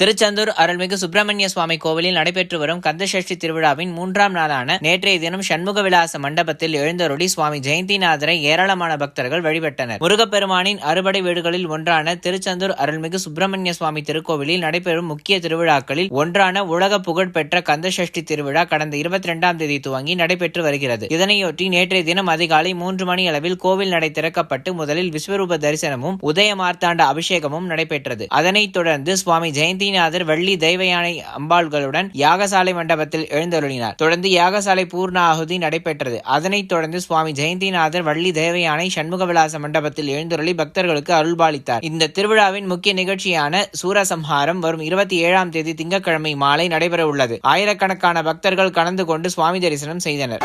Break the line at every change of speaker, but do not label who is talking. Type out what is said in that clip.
திருச்செந்தூர் அருள்மிகு சுப்பிரமணிய சுவாமி கோவிலில் நடைபெற்று வரும் கந்தசஷ்டி திருவிழாவின் மூன்றாம் நாளான நேற்றைய தினம் சண்முக விலாச மண்டபத்தில் எழுந்தருளி சுவாமி ஜெயந்திநாதரை ஏராளமான பக்தர்கள் வழிபட்டனர். முருகப்பெருமானின் அறுபடை வீடுகளில் ஒன்றான திருச்செந்தூர் அருள்மிகு சுப்பிரமணிய சுவாமி திருக்கோவிலில் நடைபெறும் முக்கிய திருவிழாக்களில் ஒன்றான உலக புகழ்பெற்ற கந்தசஷ்டி திருவிழா கடந்த இருபத்தி இரண்டாம் தேதி துவங்கி நடைபெற்று வருகிறது. இதனையொட்டி நேற்றைய தினம் அதிகாலை மூன்று மணி அளவில் கோவில் நடை திறக்கப்பட்டு முதலில் விஸ்வரூப தரிசனமும் உதய மார்த்தாண்ட அபிஷேகமும் நடைபெற்றது. அதனைத் தொடர்ந்து சுவாமி ஜெயந்தி ஜெயந்திநாதர் வள்ளி தெய்வயானை அம்பாள்களுடன் யாகசாலை மண்டபத்தில் எழுந்தருளினார். தொடர்ந்து யாகசாலை பூர்ண ஆகுதி நடைபெற்றது. அதனைத் தொடர்ந்து சுவாமி ஜெயந்திநாதர் வள்ளி தேவயானை சண்முக விலாச மண்டபத்தில் எழுந்தருளி பக்தர்களுக்கு அருள்பாலித்தார். இந்த திருவிழாவின் முக்கிய நிகழ்ச்சியான சூரசம்ஹாரம் வரும் இருபத்தி ஏழாம் தேதி திங்கட்கிழமை மாலை நடைபெற உள்ளது ஆயிரக்கணக்கான பக்தர்கள் கலந்து கொண்டு சுவாமி தரிசனம் செய்தனர்.